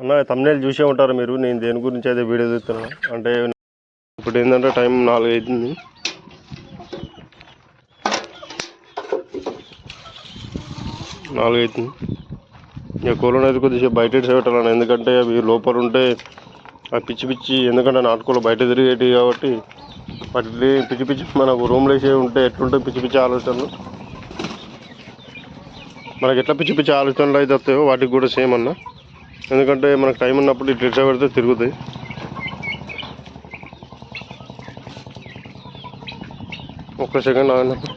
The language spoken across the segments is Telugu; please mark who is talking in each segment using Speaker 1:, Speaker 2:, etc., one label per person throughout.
Speaker 1: అన్న తమ్నేల్ చూసే ఉంటారు మీరు. నేను దేని గురించి అయితే వీడియో చూస్తున్నా అంటే ఇప్పుడు ఏంటంటే టైం నాలుగు అవుతుంది నాలుగు అవుతుంది ఇక కోళ్ళను అయితే కొద్దిసేపు బయట ఇడిచి పెట్టాలన్న ఎందుకంటే అవి లోపల ఉంటే అవి పిచ్చి పిచ్చి ఎందుకంటే నాటుకోలు బయట తిరిగేటివి కాబట్టి వాటిని పిచ్చి పిచ్చి మనకు రూమ్లో వేసే ఉంటే ఎట్లుంటే పిచ్చి పిచ్చి ఆలోచనలు. మనకి ఎట్లా పిచ్చి పిచ్చి ఆలోచనలు అయితే వస్తాయో వాటికి కూడా సేమ్ అన్నా. ఎందుకంటే మనకు టైం ఉన్నప్పుడు ఇట్లా ఇట్లా పెడితే తిరుగుతాయి ఒక్క సెకండ్ ఆగినప్పుడు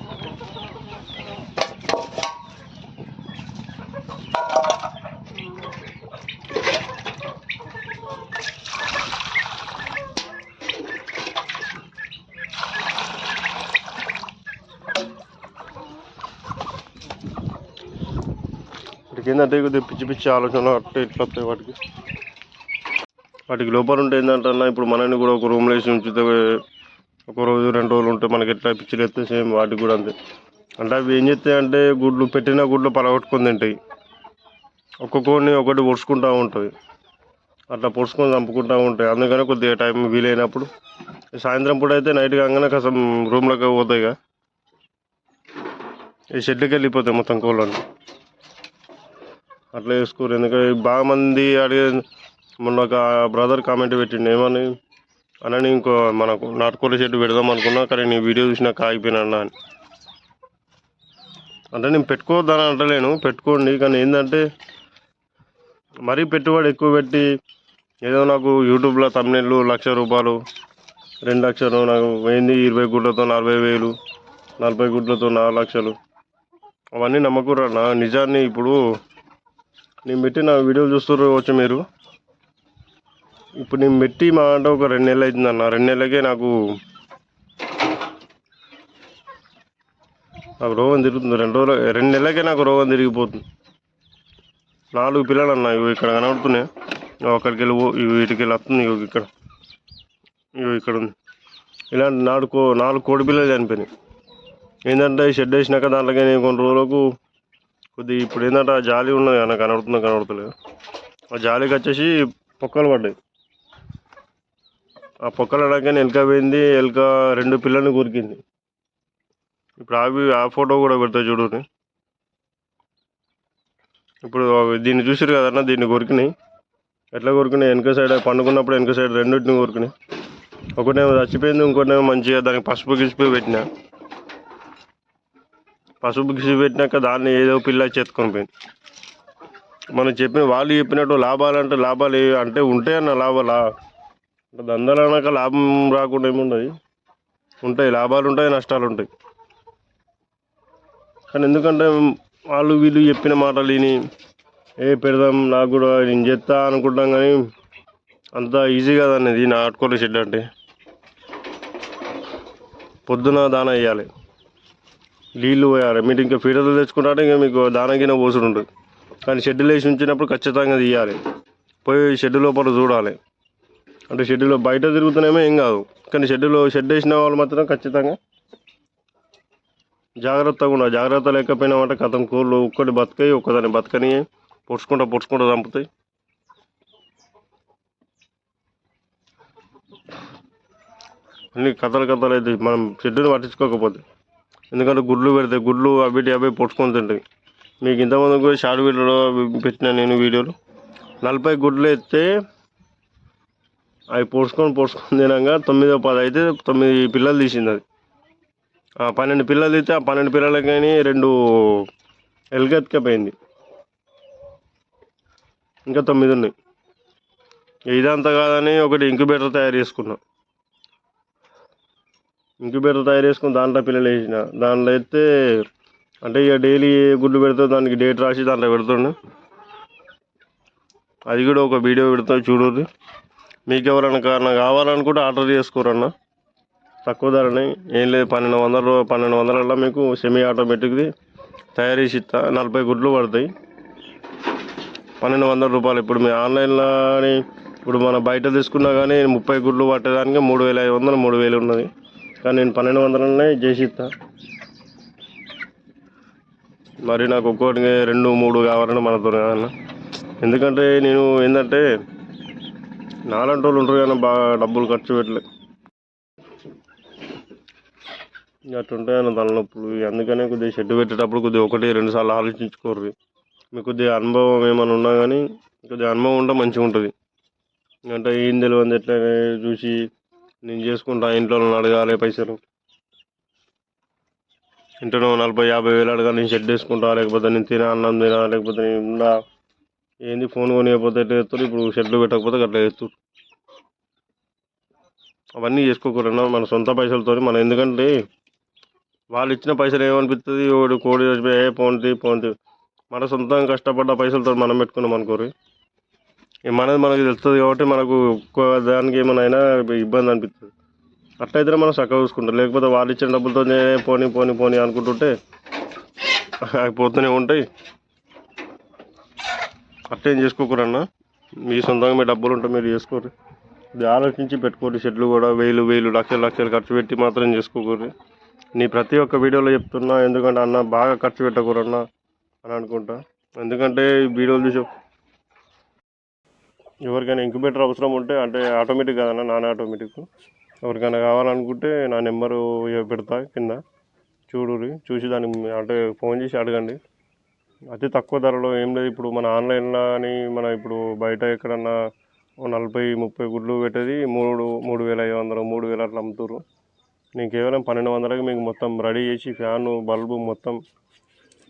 Speaker 1: వాటికి ఏంటంటే కొద్దిగా పిచ్చి పిచ్చి ఆలోచన అట్టే ఇట్లా వస్తాయి వాటికి. వాటికి లోపల ఉంటే ఏంటంటే అన్న ఇప్పుడు మనని కూడా ఒక రూమ్లో వేసి ఉంచితే ఒక రోజు రెండు రోజులు ఉంటే మనకి ఎట్లా పిచ్చిలు ఎత్తే సేమ్ వాటికి కూడా అంతే. అంటే అవి ఏం చేస్తాయి అంటే గుడ్లు పెట్టిన గుడ్లు పలగొట్టుకొని తింటాయి. ఒక్కొక్కడిని ఒకటి పొడుచుకుంటూ ఉంటుంది. అట్లా పొడుచుకొని చంపుకుంటూ ఉంటాయి అందుకనే కొద్దిగా టైం వీలైనప్పుడు. సాయంత్రం పూట అయితే నైట్ కాగానే కాసం రూమ్లోకి పోతాయి ఇక. ఈ షెడ్కి వెళ్ళిపోతాయి మొత్తం కోళ్ళని. అట్లా చేసుకోరు. ఎందుకంటే బాగా మంది అడిగే మొన్న ఒక బ్రదర్ కామెంట్ పెట్టిండు. ఏమని? అనని ఇంకో మనకు నాటుకోళ్ళ షెడ్ పెడదాం అనుకున్నా కానీ నీ వీడియో చూసినాక ఆగిపోయినా అన్న అని. అంటే నేను పెట్టుకోవద్దని అంటలేను. పెట్టుకోండి. కానీ ఏంటంటే మరీ పెట్టుబడి ఎక్కువ పెట్టి ఏదో నాకు యూట్యూబ్లో తమిళలు లక్ష రూపాయలు రెండు లక్షలు నాకు ఏంది ఇరవై గుడ్లతో నలభై వేలు నలభై గుడ్లతో నాలుగు లక్షలు. అవన్నీ నమ్మకూడదు నిజాన్ని ఇప్పుడు నేను పెట్టిన వీడియోలు చూస్తారు వచ్చి మీరు. ఇప్పుడు నేను పెట్టి మా అంటే ఒక రెండు నెలలు అవుతుంది అన్న. రెండు నెలలకే నాకు నాకు రోగం తిరుగుతుంది. రెండు రోజులు రెండు నెలలకే నాకు రోగం తిరిగిపోతుంది. నాలుగు పిల్లలు అన్న ఇవి ఇక్కడ కనబడుతున్నాయి. ఇగో అక్కడికి వెళ్ళి ఇవి వీటికి వెళ్ళి వస్తుంది. ఇగో ఇక్కడ ఇగో ఇక్కడ ఉంది. ఇలాంటి నాలుగు కో నాలుగు కోడి పిల్లలు చనిపోయినాయి. ఏంటంటే షెడ్ వేసినాక దాంట్లోకి నేను కొన్ని రోజులకు కొద్ది ఇప్పుడు ఏంటంటే ఆ జాలి ఉన్నది అన్న నాకు కనబడుతుందో కనబడతలేదు. ఆ జాలికి వచ్చేసి పొక్కలు పడ్డాయి. ఆ పొక్కలు అడగానే ఎలుక పోయింది ఎలుక రెండు పిల్లల్ని కొరికింది. ఇప్పుడు అవి ఆ ఫోటో కూడా పెడతా చూడండి ఇప్పుడు దీన్ని చూసారు కదన్న దీన్ని కొరికినాయి. ఎట్లా కొరికినాయి? వెనక సైడ్ పండుకున్నప్పుడు వెనక సైడ్ రెండింటిని కొరికినాయి. ఒకటేమో చచ్చిపోయింది ఇంకోటేమో మంచిగా దానికి పసుపు గిసిపి పెట్టినా. పసుపు గిసి పెట్టినాక దాన్ని ఏదో పిల్ల చెత్తుకొని పోయింది. మనం చెప్పిన వాళ్ళు చెప్పినట్టు లాభాలు అంటే లాభాలు అంటే ఉంటాయి అన్న లాభాలా. అంటే దందాలు అన్నాక లాభం రాకుండా ఏముండదు ఉంటాయి లాభాలు ఉంటాయి నష్టాలు ఉంటాయి. కానీ ఎందుకంటే వాళ్ళు వీళ్ళు చెప్పిన మాటలు విని ఏ పెడదాం నాకు కూడా నేను చేస్తా అనుకుంటాం కానీ అంత ఈజీ కాదనేది నాటుకోలే షెడ్ అంటే. పొద్దున దాన వేయాలి. నీళ్ళు పోయాలి. మీరు ఇంకా ఫీడర్లు తెచ్చుకుంటే ఇంకా మీకు దానగిన పోసుడు ఉంటుంది కానీ షెడ్యూల్ వేసి ఉంచినప్పుడు ఖచ్చితంగా తీయాలి. పోయి షెడ్ లోపల చూడాలి. అంటే షెడ్యూల్లో బయట తిరుగుతున్నామో ఏం కాదు. కానీ షెడ్యూల్లో షెడ్ వేసిన వాళ్ళు మాత్రం ఖచ్చితంగా జాగ్రత్తగా ఉండాలి. జాగ్రత్త లేకపోయినామంటే కథం కోళ్ళు ఒక్కటి బతకాయి ఒక్కదాన్ని బతకని పొడుచుకుంటా పొడుచుకుంటా చంపుతాయి. అన్ని కథలు కథలు అయితే మనం షెడ్యూని పట్టించుకోకపోతే. ఎందుకంటే గుడ్లు పెడితే గుడ్లు అవి అవి పొట్టుకొని తింటాయి. మీకు ఇంతమంది కూడా షార్ట్ వీడియోలో పెట్టిన నేను వీడియోలు. నలభై గుడ్లు ఎత్తే అవి పొడుచుకొని పొడుచుకొని తినగా తొమ్మిదో పది అయితే తొమ్మిది పిల్లలు తీసింది అది. ఆ పన్నెండు పిల్లలు తీస్తే ఆ పన్నెండు పిల్లలకి కానీ రెండు ఎలుగెత్తుకపోయింది. ఇంకా తొమ్మిది ఉన్నాయి. ఇదంతా కాదని ఒకటి ఇంక్యుబేటర్ తయారు చేసుకున్నాం. ఇంక్యుబేటర్ తయారు చేసుకుని దాంట్లో పిల్లలు వేసిన దాంట్లో అయితే అంటే ఇక డైలీ గుడ్లు పెడితే దానికి డేట్ రాసి దాంట్లో పెడుతుండే. అది కూడా ఒక వీడియో పెడతా చూడరు మీకు ఎవరైనా కారణం కావాలనుకుంటే ఆర్డర్ చేసుకోరన్న తక్కువ ధరని. ఏం లేదు పన్నెండు వందల పన్నెండు వందలల్లో మీకు సెమీ ఆటోమేటిక్ది తయారు చేసి ఇస్తా. నలభై గుడ్లు పడతాయి. పన్నెండు వందల రూపాయలు. ఇప్పుడు మీ ఆన్లైన్లో ఇప్పుడు మనం బయట తీసుకున్నా కానీ ముప్పై గుడ్లు పట్టేదానికి మూడు వేల ఐదు వందలు మూడు వేలు ఉన్నది. కానీ నేను పన్నెండు వందలనే చేసిస్తా మరి నాకు ఒక్కోటికి రెండు మూడు కావాలంటే మనతో అన్న. ఎందుకంటే నేను ఏంటంటే నాలంటి వాళ్ళు ఉంటారు కానీ బాగా డబ్బులు ఖర్చు పెట్టలే. అట్లుంటాయి అన్న తలనొప్పులు. అందుకనే కొద్దిగా షెడ్ పెట్టేటప్పుడు కొద్దిగా ఒకటి రెండు సార్లు ఆలోచించుకోర్రి. మీకు కొద్దిగా అనుభవం ఏమైనా ఉన్నా కానీ కొద్దిగా అనుభవం ఉంటే మంచిగా ఉంటుంది అంటే ఏం తెలియదు ఎట్లా చూసి నేను చేసుకుంటా ఇంట్లో అడగాలి పైసలు. ఇంట్లో నలభై యాభై వేలు అడగాలి నేను షెడ్ వేసుకుంటా లేకపోతే నేను తినా అన్నం తినా లేకపోతే నేను ఉండా ఏంది ఫోన్ కొనియకపోతే ఎట్లా చేస్తారు? ఇప్పుడు షెడ్లు పెట్టకపోతే అట్లా చేస్తారు. అవన్నీ చేసుకోకూడదు మన సొంత పైసలతో మనం ఎందుకంటే వాళ్ళు ఇచ్చిన పైసలు ఏమనిపిస్తుంది? ఒకటి కోడి చచ్చిపోయి పోంది పోంది మన సొంతంగా కష్టపడ్డ పైసలతో మనం పెట్టుకున్నాం అనుకోరి. మనది మనకి తెలుస్తుంది కాబట్టి మనకు దానికి ఏమైనా ఇబ్బంది అనిపిస్తుంది. అట్లయితేనే మనం చక్కగా చూసుకుంటాం. లేకపోతే వాళ్ళు ఇచ్చిన డబ్బులతో పోనీ పోనీ పోనీ అనుకుంటుంటే అవి పోతూనే ఉంటాయి. అట్లేం చేసుకోకూరన్నా మీ సొంతంగా మీ డబ్బులు ఉంటే మీరు చేసుకోరు ఇది ఆలోచించి పెట్టుకోండి. షెడ్లు కూడా వేలు వేలు లక్షలు లక్షలు ఖర్చు పెట్టి మాత్రం చేసుకోకూరు నీ ప్రతి ఒక్క వీడియోలో చెప్తున్నా ఎందుకంటే అన్న బాగా ఖర్చు పెట్టకూరన్నా అని అనుకుంటా. ఎందుకంటే వీడియోలు చూసి ఎవరికైనా ఇంక్యుబేటర్ అవసరం ఉంటే అంటే ఆటోమేటిక్ కదన్నా నాన్ ఆటోమేటిక్ ఎవరికైనా కావాలనుకుంటే నా నెంబరు పెడతా కింద. చూడురి చూసి దానికి అంటే ఫోన్ చేసి అడగండి. అతి తక్కువ ధరలో ఏం లేదు ఇప్పుడు మన ఆన్లైన్లో కానీ మన ఇప్పుడు బయట ఎక్కడన్నా నలభై ముప్పై గుడ్లు పెట్టేది మూడు మూడు వేల ఐదు వందలు మూడు వేలు అట్లా అమ్ముతారు నేను కేవలం పన్నెండు వందలకి మీకు మొత్తం రెడీ చేసి ఫ్యాను బల్బు మొత్తం.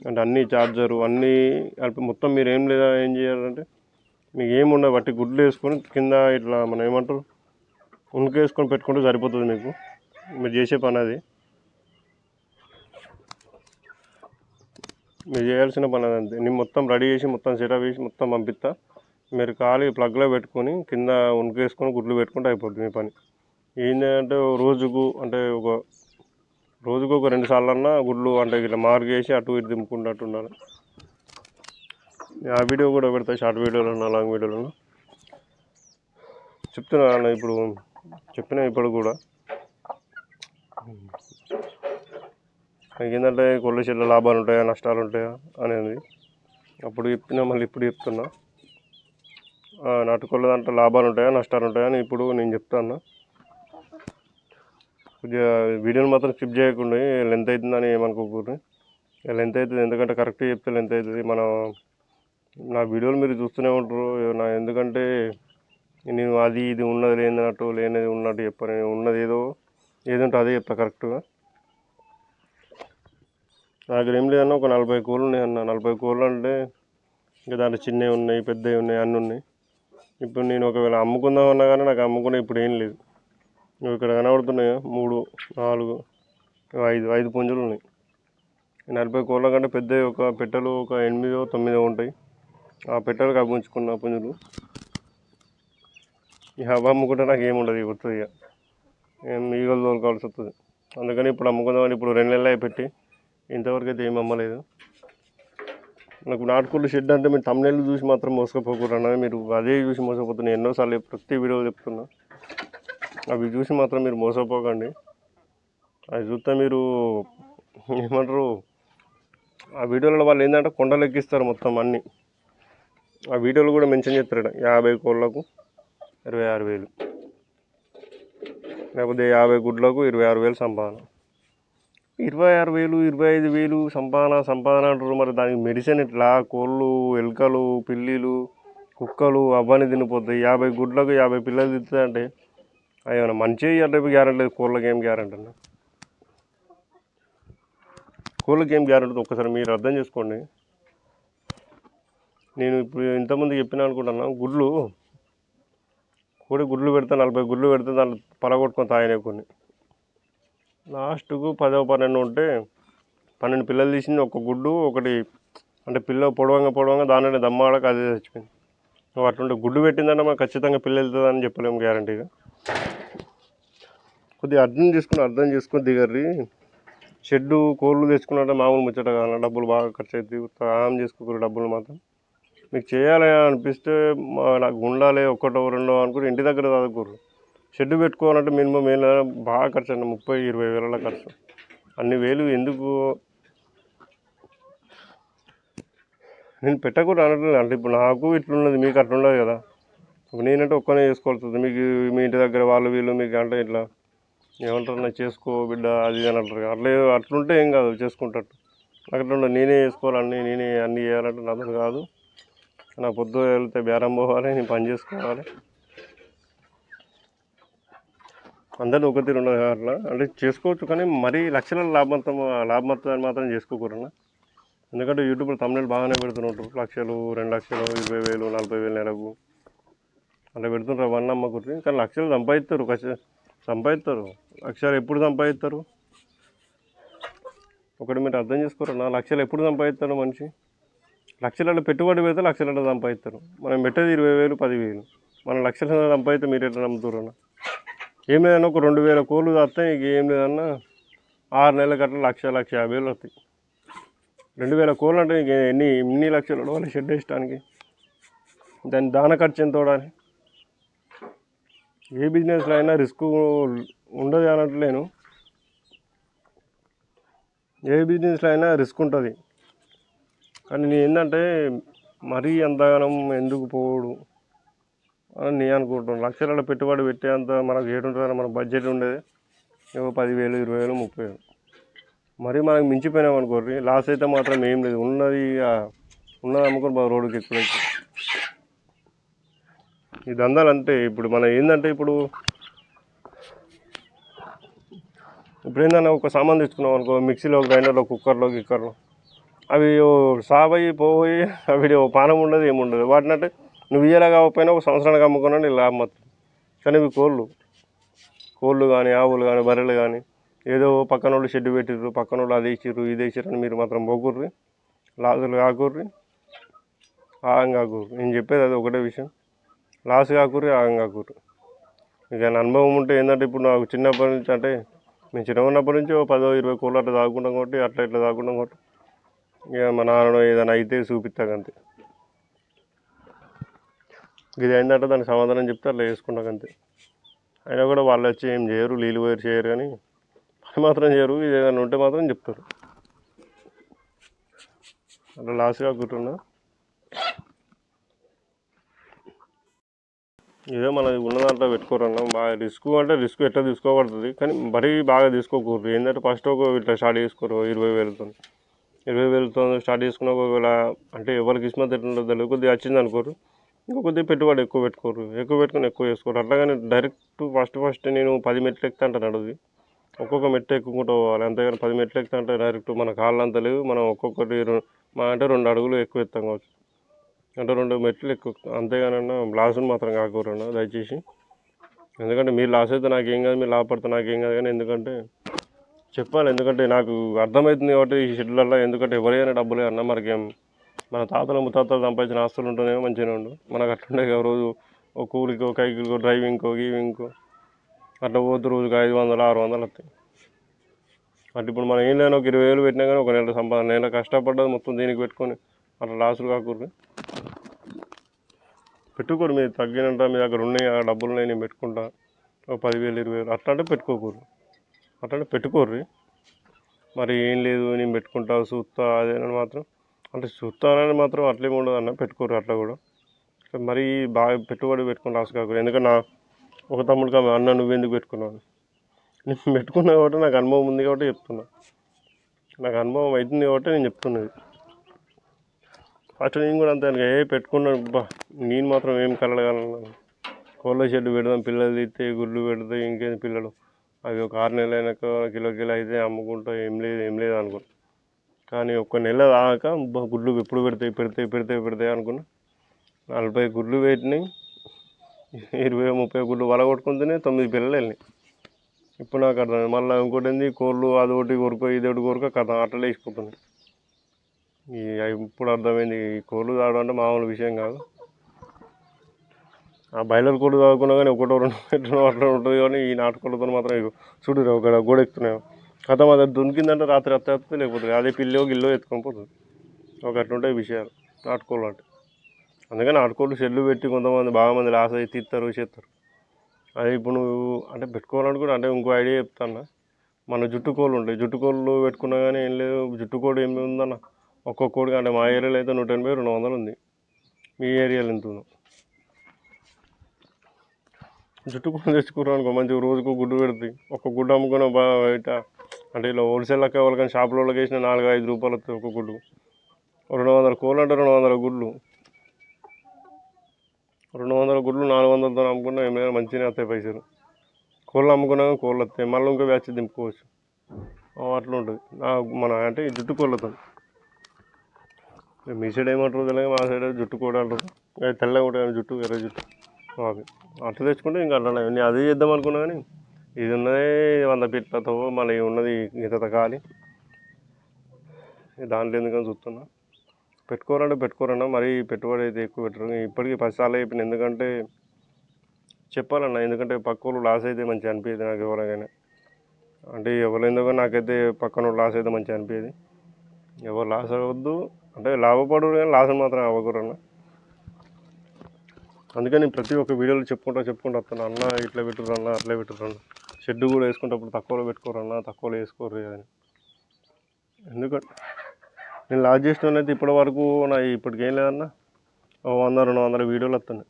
Speaker 1: అంటే అన్ని ఛార్జరు అన్నీ మొత్తం మీరు ఏం లేదా ఏం చేయాలంటే మీకు ఏముండవు బట్టి గుడ్లు వేసుకొని కింద ఇట్లా మనం ఏమంటారు ఉనికి వేసుకొని పెట్టుకుంటే సరిపోతుంది మీకు. మీరు చేసే పని అది. మీరు చేయాల్సిన పని అది అంతే. నేను మొత్తం రెడీ చేసి మొత్తం సెటప్ చేసి మొత్తం పంపిస్తా. మీరు ఖాళీ ప్లగ్లో పెట్టుకొని కింద ఉనికి వేసుకొని గుడ్లు పెట్టుకుంటే అయిపోతుంది మీ పని. ఏంటంటే రోజుకు అంటే ఒక రోజుకు ఒక రెండు సార్లు అన్నా గుడ్లు అంటే ఇట్లా మార్గేసి అటు ఇటు దింపుకుంటూ ఉండాలి. ఆ వీడియో కూడా పెడతా షార్ట్ వీడియోలో లాంగ్ వీడియోలో చెప్తున్నా అన్న ఇప్పుడు చెప్పిన ఇప్పుడు కూడా. ఏంటంటే కొల్ల చెట్ల లాభాలు ఉంటాయా నష్టాలు ఉంటాయా అనేది. అప్పుడు చెప్పినా మళ్ళీ ఇప్పుడు చెప్తున్నా. నాటుకొల్ల దాంట్లో లాభాలు ఉంటాయా నష్టాలు ఉంటాయా అని ఇప్పుడు నేను చెప్తాను కొద్దిగా వీడియోని మాత్రం స్కిప్ చేయకుండా లెంత్ అవుతుందని ఏమనుకోకూడదు. లెంత్ అవుతుంది ఎందుకంటే కరెక్ట్గా చెప్తే లెంత్ అవుతుంది మనం నా వీడియోలు మీరు చూస్తూనే ఉంటారు. నా ఎందుకంటే నేను అది ఇది ఉన్నది లేనట్టు లేనిది ఉన్నట్టు చెప్పాను నేను ఉన్నది ఏదో ఏదంటే అదే చెప్తా కరెక్ట్గా. నా దగ్గర ఏం లేదన్నా ఒక నలభై కూరలు ఉన్నాయి అన్న. నలభై కోళ్ళు అంటే ఇంకా దాంట్లో చిన్నవి ఉన్నాయి పెద్దవి ఉన్నాయి అన్నీ ఉన్నాయి. ఇప్పుడు నేను ఒకవేళ అమ్ముకుందాం అన్నా కానీ నాకు అమ్ముకునే ఇప్పుడు ఏం లేదు. నువ్వు ఇక్కడ కనబడుతున్నాయా? మూడు నాలుగు ఐదు ఐదు పుంజులు ఉన్నాయి. నలభై కోళ్ళ కంటే పెద్దవి ఒక పెట్టెలు ఒక ఎనిమిదో తొమ్మిదో ఉంటాయి. ఆ పెట్టెలకు అవి పుంజులు ఇక అవి అమ్ముకుంటే నాకు ఏముండదు ఇక వస్తుంది ఇక నేను ఈగలు తోలుకోవాల్సి వస్తుంది అందుకని ఇప్పుడు అమ్ముకుందామని ఇప్పుడు రెండు నెలలు పెట్టి ఇంతవరకు అయితే ఏం అమ్మలేదు. నాకు నాటుకోళ్ళు షెడ్ అంటే మీరు తమిళ చూసి మాత్రం మోసకపోకూడదు మీరు అదే చూసి మోసపోతున్నా. ఎన్నోసార్లు ప్రతి వీడియో చెప్తున్నా. అవి చూసి మాత్రం మీరు మోసపోకండి. అవి చూస్తే మీరు ఏమంటారు? ఆ వీడియోలలో వాళ్ళు ఏంటంటే కొండలు ఎక్కిస్తారు మొత్తం అన్నీ. ఆ వీడియోలు కూడా మెన్షన్ చేస్తారు యాభై కోళ్ళకు ఇరవై ఆరు వేలు. లేకపోతే యాభై గుడ్లకు ఇరవై ఆరు వేలు సంపాదన. ఇరవై ఆరు వేలు ఇరవై ఐదు వేలు సంపాదన సంపాదన అంటారు. మరి దానికి మెడిసిన్ ఇట్లా కోళ్ళు ఎలుకలు పిల్లిలు కుక్కలు అవన్నీ తినిపోతాయి. యాభై గుడ్లకు యాభై పిల్లలు తిరుగుతాయి అంటే అవి ఏమైనా మంచిగా అంటే గ్యారెంటీ లేదు. కోళ్ళకి ఏం గ్యారెంటీ అన్న కోళ్ళకి ఏం గ్యారెంటీ ఒక్కసారి మీరు అర్థం చేసుకోండి. నేను ఇప్పుడు ఇంతకుముందు చెప్పిన అనుకుంటున్నా గుడ్లు కోడి గుడ్లు పెడితే నలభై గుడ్లు పెడితే దాన్ని పలగొట్టుకొని తాగినాయి కొన్ని. లాస్ట్కు పదో పన్నెండు ఉంటే పన్నెండు పిల్లలు తీసింది ఒక గుడ్డు ఒకటి అంటే పిల్ల పొడవంగా పొడవంగా దానిలో దమ్మాడక అదే చచ్చిపోయింది. నువ్వు అట్లుంటే గుడ్డు పెట్టిందంటే మనం ఖచ్చితంగా పిల్ల వెళ్తుందని చెప్పలేము గ్యారంటీగా. కొద్దిగా అర్థం చేసుకుని అర్థం చేసుకుని దిగర్రి. షెడ్డు కోళ్ళు తెచ్చుకున్నట్టే మామూలు ముచ్చట కావాలి డబ్బులు బాగా ఖర్చు అవుతుంది ఆమ్ చేసుకోకూడదు డబ్బులు మాత్రం. మీకు చేయాలి అనిపిస్తే మా నాకు ఉండాలి ఒకటో రెండో అనుకుని ఇంటి దగ్గర చదువుకోరు. షెడ్ పెట్టుకోవాలంటే మినిమం ఏం లేదా బాగా ఖర్చు అండి ముప్పై ఇరవై వేల ఖర్చు. అన్ని వేలు ఎందుకు? నేను పెట్టకూడదు అనట్లేదు అంటే ఇప్పుడు నాకు ఇట్లున్నది మీకు అట్లుండదు కదా. ఇప్పుడు నేనంటే ఒక్కనే చేసుకోవాల్సింది మీకు మీ ఇంటి దగ్గర వాళ్ళు వీళ్ళు మీకు అంటే ఇట్లా ఏమంటారు నాకు చేసుకో బిడ్డ అది అని అంటారు అట్లే అట్లుంటే ఏం కాదు చేసుకుంటట్టు. నాకు అట్లా నేనే చేసుకోవాలని నేనే అన్నీ చేయాలంటే నాతో కాదు. నా పొద్దు వెళ్తే బేరం పోవాలి నేను పని చేసుకోవాలి. అందరూ ఒక తీరు ఉండదు అట్లా? అంటే చేసుకోవచ్చు కానీ మరీ లక్షల లాభంతం లాభమత్తాన్ని మాత్రం చేసుకోకూడన్నా ఎందుకంటే యూట్యూబ్లో తమిళ బాగానే పెడుతున్నట్టు. లక్షలు రెండు లక్షలు ఇరవై వేలు నలభై వేలు నెలకు. అలా పెడుతుంటారు వన్ నమ్మకూడదు కానీ లక్షలు సంపాదిస్తారు కష్ట సంపాదిస్తారు. లక్షలు ఎప్పుడు సంపాదిస్తారు? ఒకటి మీరు అర్థం చేసుకోరు? నా లక్షలు ఎప్పుడు సంపాదిస్తారు మనిషి? లక్షలలో పెట్టుబడి పెడితే లక్షలలో సంపాదిస్తారు. మనం పెట్టేది ఇరవై వేలు పదివేలు మన లక్షల సంపాదిస్తే మీరు ఎట్లా నమ్ముతున్నా ఏం లేదన్నా ఒక రెండు వేల కోళ్ళు వస్తాయి ఇంక ఏం లేదన్నా ఆరు నెలల గట్ల లక్ష లక్ష యాభై వేలు వస్తాయి. రెండు వేల కోళ్ళు అంటే ఇంక ఎన్ని ఎన్ని లక్షలు వాళ్ళు షెడ్ వేయడానికి దాని దాన ఖర్చు ఎంత అని ఏ బిజినెస్లో అయినా రిస్క్ ఉండదు అనట్లేను ఏ బిజినెస్లో అయినా రిస్క్ ఉంటుంది. కానీ నేను ఏంటంటే మరీ అంతగానం ఎందుకు పోడు అని నేను అనుకుంటున్నాను లక్షలలో పెట్టుబడి పెట్టేంత మనకు ఏటుంటుందని మన బడ్జెట్ ఉండేది. ఏవో పదివేలు ఇరవై వేలు ముప్పై వేలు మరి మనకు మించిపోయినాం అనుకోర్రి. లాస్ అయితే మాత్రం ఏం లేదు. ఉన్నది ఉన్నది అమ్ముకొని బాగా రోడ్డుకి ఎక్కువైతే ఈ దందాలు అంటే ఇప్పుడు మనం ఏంటంటే ఇప్పుడు ఇప్పుడు ఏంటన్నా ఒక సామాన్ తెచ్చుకున్నాం అనుకో మిక్సీలో గ్రైండర్లో కుక్కర్లో గిక్కర్లో. అవి ఓ సాబయ్యి పోయి అవి పానం ఉండదు ఏముండదు వాటిని అంటే నువ్వు ఇయ్యలా కాకపోయినా ఒక సంవత్సరానికి అమ్ముకున్నా నీ లాభం వస్తుంది కానీ ఇవి కోళ్ళు. కోళ్ళు కానీ ఆవులు కానీ బర్రెలు కానీ ఏదో పక్కన వాళ్ళు షెడ్ పెట్టిర్రు పక్కన వాళ్ళు అది ఇచ్చిర్రు ఇది వేసిర్రు అని మీరు మాత్రం పోకుర్రి లాసులు కాకుర్రి ఆగం కాకూరు నేను చెప్పేది అది ఒకటే విషయం. లాస్ కాకుర్రి ఆగం కాకుర్రి. ఇక నా అనుభవం ఉంటే ఏంటంటే ఇప్పుడు నాకు చిన్నప్పటి నుంచి అంటే మేము చిన్నగా ఉన్నప్పటి నుంచి పదో ఇరవై కోళ్ళు అట్లా తాగుకుంటాం కాబట్టి అట్లా ఇట్లా తాగుకుంటాం కాబట్టి ఇక మా నాన్న ఏదైనా అయితే చూపిస్తాకంతే. ఇది ఏంటంటే దానికి సమాధానం చెప్తే అట్లా చేసుకుంటాం అయినా కూడా వాళ్ళు వచ్చి ఏం చేయరు నీళ్ళు పోయి చేయరు కానీ పని మాత్రం చేయరు ఇది ఏదైనా ఉంటే మాత్రం చెప్తారు. అట్లా లాస్ కాకుంటున్నా ఇదే మనది ఉన్న దాంట్లో పెట్టుకోరన్నా బాగా రిస్క్ అంటే రిస్క్ ఎట్లా తీసుకోబడుతుంది? కానీ మరీ బాగా తీసుకోకూడదు. ఏంటంటే ఫస్ట్ ఒక ఇట్లా స్టార్ట్ చేసుకోరు ఇరవై వేలతో ఇరవై వేలతో స్టార్ట్ చేసుకున్న ఒకవేళ అంటే ఎవరికి ఇస్మత్ ఎట్లుంటుందో తెలియదు. కొద్దిగా వచ్చింది అనుకోరు. ఇంకా కొద్దిగా పెట్టుబడి ఎక్కువ పెట్టుకోరు. ఎక్కువ పెట్టుకుని ఎక్కువ చేసుకోరు. అట్లాగని డైరెక్ట్ ఫస్ట్ ఫస్ట్ నేను పది మెట్లు ఎక్కుతా అంటాను అడుగుది ఒక్కొక్క మెట్టు ఎక్కుకుంటూ పోవాలి. అంతేగాని పది మెట్లు ఎక్కుతా అంటే డైరెక్ట్ మన కాళ్ళు అంత లేవు. మనం ఒక్కొక్కటి మా అంటే రెండు అడుగులు ఎక్కువ ఎత్తాం కావచ్చు. అంటే రెండు మెట్లు ఎక్కువ. అంతేగానన్నా లాసులు మాత్రం కాకూరన్నా దయచేసి. ఎందుకంటే మీరు లాస్ అయితే నాకేం కాదు మీరు లాభపడితే నాకేం కాదు. కానీ ఎందుకంటే చెప్పాలి. ఎందుకంటే నాకు అర్థమవుతుంది కాబట్టి ఈ షెడ్యూల్లో ఎందుకంటే ఎవరైనా డబ్బులే అన్న మనకేం మన తాతలు ముత్తాతలు సంపాదించిన ఆస్తులు ఉంటేనేమో మంచిగానే ఉండు. మనకు అట్లుండే రోజు ఒక కూలికో కైకికో డ్రైవింగ్కో గీవింగ్కో అట్లా పోతే రోజుకి ఐదు వందలు ఆరు వందలు వస్తాయి. అంటే ఇప్పుడు మనం ఏం లేని ఒక ఇరవై వేలు పెట్టినా కానీ ఒక నెల సంపాదన నెల కష్టపడ్డది మొత్తం దీనికి పెట్టుకొని అట్లా లాసులు కాకూడదు. పెట్టుకోరు. మీరు తగ్గినంత మీ దగ్గర ఉన్నాయి ఆ డబ్బులు నేను పెట్టుకుంటా. ఒక పదివేలు ఇరవై వేలు అట్లా అంటే పెట్టుకోకూరు అట్లా పెట్టుకోర్రి. మరి ఏం లేదు నేను పెట్టుకుంటా చూస్తా అదేనని మాత్రం. అంటే చూస్తానని మాత్రం అట్లేమి ఉండదు అన్న పెట్టుకోరు అట్లా కూడా. మరీ బాగా పెట్టుబడి పెట్టుకుని రాసు కాకుండా ఎందుకంటే నా ఒక తమ్ముడికి ఆమె అన్న నువ్వెందుకు పెట్టుకున్నావు? నేను పెట్టుకున్నా కాబట్టి నాకు అనుభవం ఉంది కాబట్టి చెప్తున్నా. నాకు అనుభవం అవుతుంది కాబట్టి నేను చెప్తున్నది. ఫస్ట్ నేను కూడా అంతే ఏ పెట్టుకున్నాను బా నేను మాత్రం ఏం కలగలను కోళ్ళ షెడ్ పెడదాం పిల్లలు తీస్తే గుడ్లు పెడితే ఇంకేం పిల్లలు. అవి ఒక ఆరు నెలలు అయినాక కిలో కిలో అయితే అమ్ముకుంటా ఏం లేదు ఏం లేదు అనుకున్నా. కానీ ఒక్క నెల దాకా గుడ్లు ఎప్పుడు పెడతాయి పెడతాయి పెడతాయి పెడతాయి అనుకున్నా. నలభై గుడ్లు పెట్టినాయి ఇరవై ముప్పై గుడ్లు వల కొట్టుకుంటేనే తొమ్మిది పిల్లలు వెళ్ళినాయి. ఇప్పుడు నాకు అర్థం మళ్ళీ ఇంకోటి ఏంది? కోళ్ళు అదొకటి కొరుకో ఇదొకటి కొరుకో కథ ఆటలు వేసిపోతున్నాయి ఇప్పుడు అర్థమైంది. ఈ కోళ్ళు తాగడం అంటే మామూలు విషయం కాదు. ఆ బాయిలర్ కోడి తాగుకున్నా కానీ ఒకటో రెండు ఎట్లనో అట్లా ఉంటుంది కానీ ఈ నాటుకోళ్ళతో మాత్రం ఇగో చూడు ఒక గోడ ఎక్కుతున్నాయి కథ అది దొనికిందంటే రాత్రి అత్త ఎత్తుంది లేకపోతే అదే పిల్లో గిల్లో ఎత్తుకొని పోతుంది. ఒక అట్లుంటాయి విషయాలు నాటుకోళ్ళు అంటే. అందుకని నాటుకోళ్ళు షెడ్లు పెట్టి కొంతమంది బాగా మంది లాస్ అయ్యి తీస్తారు చేస్తారు అదే ఇప్పుడు నువ్వు అంటే పెట్టుకోవాలనుకుంటే అంటే ఇంకో ఐడియా చెప్తాను మన జుట్టు కోళ్ళు ఉంటాయి. జుట్టు కోళ్ళు పెట్టుకున్నా కానీ ఏం లేదు. జుట్టు కోడి ఏమి ఉందన్న? ఒక్కొక్క కోడికి అంటే మా ఏరియాలో అయితే నూట ఎనభై రెండు వందలు ఉంది. మీ ఏరియాలో ఎంత ఉందో? జుట్టు కూడా తెచ్చుకున్నాం అనుకో మంచిగా రోజుకు గుడ్డు పెడుతుంది ఒక గుడ్డు అమ్ముకున్న బయట అంటే ఇలా హోల్సేల్ లెక్క కానీ షాపులో వాళ్ళకి వేసిన నాలుగు ఐదు రూపాయలు వస్తుంది ఒక గుడ్డు. రెండు వందల కోళ్ళు అంటే రెండు వందల గుడ్లు. రెండు వందల గుడ్లు నాలుగు వందలతో అమ్ముకున్నా ఏమైనా మంచిగానే వస్తాయి పైసలు. కోళ్ళు అమ్ముకున్నా కోళ్ళు వస్తాయి. మళ్ళీ ఇంకో బ్యాచ్ దింపుకోవచ్చు. అట్లా ఉంటుంది. నా మన అంటే జుట్టు కోళ్ళతో. మీ సైడ్ ఏమంటారు తెలియదు మా సైడ్ జుట్టు కూడా అంటారు. తెల్లగా ఉంటుంది జుట్టు ఎర్ర జుట్టు. ఓకే. అట్లా తెచ్చుకుంటే ఇంకా అట్లా నేను అదే చేద్దాం అనుకున్నా కానీ ఇది ఉన్నది వంద పిట్లతో మళ్ళీ ఉన్నది ఇంత కాలి. దాంట్లో ఎందుకని చూస్తున్నా. పెట్టుకోరంటే పెట్టుకోరన్నా మరీ పెట్టుబడి అయితే ఎక్కువ పెట్టరు. ఇప్పటికీ పది సార్లు అయిపోయింది ఎందుకంటే చెప్పాలన్నా ఎందుకంటే పక్క లాస్ అయితే మంచిగా అనిపించేది నాకు ఎవరికైనా. అంటే ఎవరైందో కానీ నాకైతే పక్కన లాస్ అయితే మంచిగా అనిపించేది ఎవరు లాస్ అవ్వద్దు. అంటే లాభపడు కానీ లాస్ మాత్రం అవ్వకూడదు అందుకని ప్రతి ఒక్క వీడియోలో చెప్పుకుంటా చెప్పుకుంటూ వస్తాను. అన్న ఇట్లా పెట్టుర్రు అన్న అట్లా పెట్టుర్రు అన్న షెడ్ కూడా వేసుకుంటప్పుడు తక్కువలో పెట్టుకోరు అన్న తక్కువలో వేసుకోరు అని. ఎందుకంటే నేను లాస్ట్ చేసిన అయితే ఇప్పటి వరకు నా ఇప్పటికేం లేదన్నా. ఓ వంద రెండు వందల వీడియోలు వస్తున్నాయి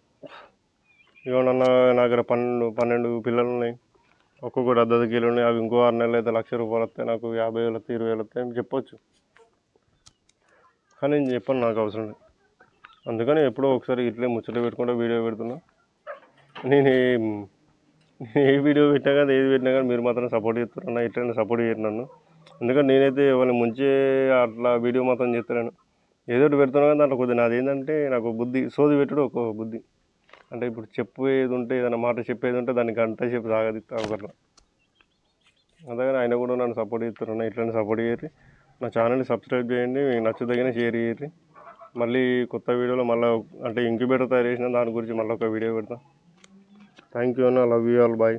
Speaker 1: ఇవ్వనన్న నా దగ్గర పన్నెండు పన్నెండు పిల్లలు ఉన్నాయి. ఒక్కొక్కటి అర్ధ కిలో ఉన్నాయి. అవి ఇంకో ఆరు నెలలు అయితే లక్ష రూపాయలు వస్తాయి. నాకు యాభై వేలు వస్తాయి ఇరవై వేలు వస్తాయి అని చెప్పొచ్చు. కానీ నేను చెప్పను నాకు అవసరం లేదు. అందుకని ఎప్పుడో ఒకసారి ఇట్లే ముచ్చట పెట్టుకుంటే వీడియో పెడుతున్నా. నేను ఏ- వీడియో పెట్టినా కానీ ఏది పెట్టినా కానీ మీరు మాత్రం సపోర్ట్ చేస్తారు అన్న ఇట్లనే సపోర్ట్ చేయరు నన్ను. ఎందుకంటే నేనైతే వాళ్ళని ముంచే అట్లా వీడియో మాత్రం చేస్తున్నాను ఏదో ఒకటి పెడుతున్నా కానీ దాంట్లో కొద్దిగా నాది ఏంటంటే నాకు బుద్ధి సోది పెట్టుడు ఒక బుద్ధి. అంటే ఇప్పుడు చెప్పేది ఉంటే ఏదైనా మాట చెప్పేది ఉంటే దానికి గంట చెప్పి సాగదిస్తా ఒకట్లా అందుకని ఆయన కూడా నన్ను సపోర్ట్ చేస్తున్నా ఇట్లనే సపోర్ట్ చేయరు నా ఛానల్ని సబ్స్క్రైబ్ చేయండి మీకు నచ్చదగిన షేర్ చేయరు మళ్ళీ కొత్త వీడియోలో మళ్ళీ అంటే ఇంక్యుబేటర్ తయారు చేసిన దాని గురించి మళ్ళీ ఒక వీడియో పెడతా. థ్యాంక్ యూ అన్న లవ్ యూ ఆల్ బాయ్